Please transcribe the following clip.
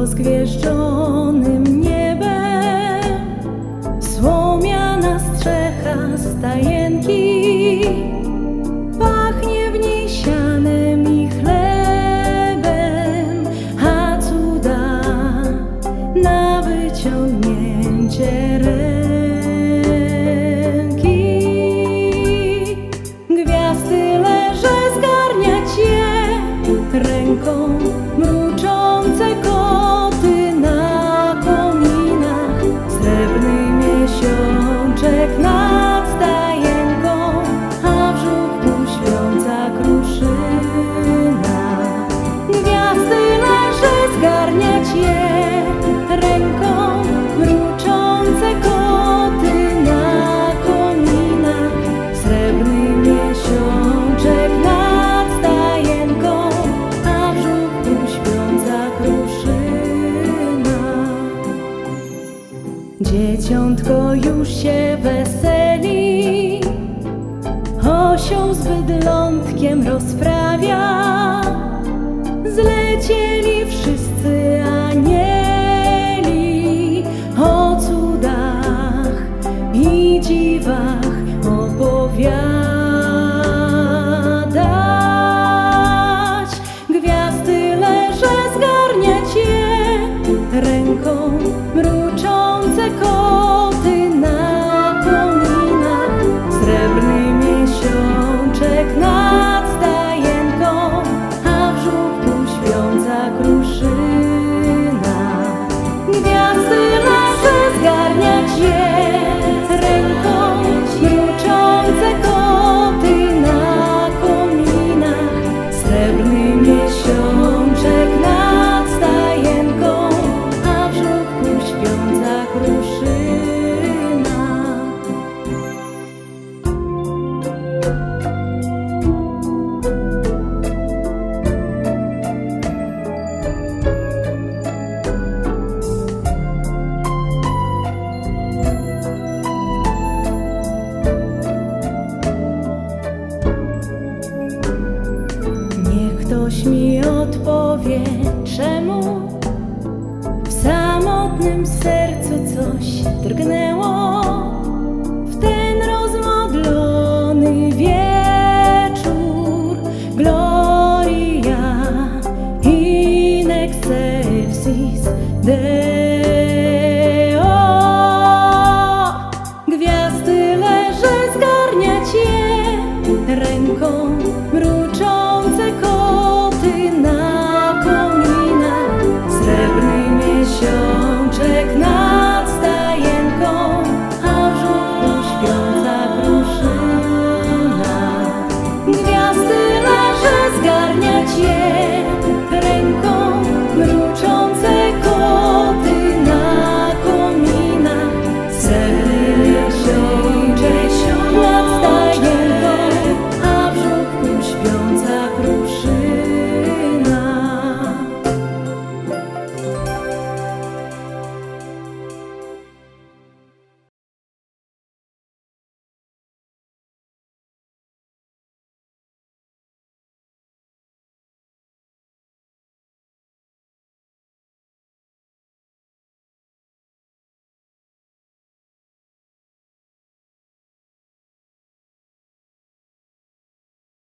rozgwieżdżonym niebem. Słomiana strecha stajenki Dzieciątko już się weseli. Osią z bydlątkiem rozprawia. Zlecieli wszyscy powie czemu W samotnym sercu coś drgnęło W ten rozmodlony wieczór Gloria in excelsis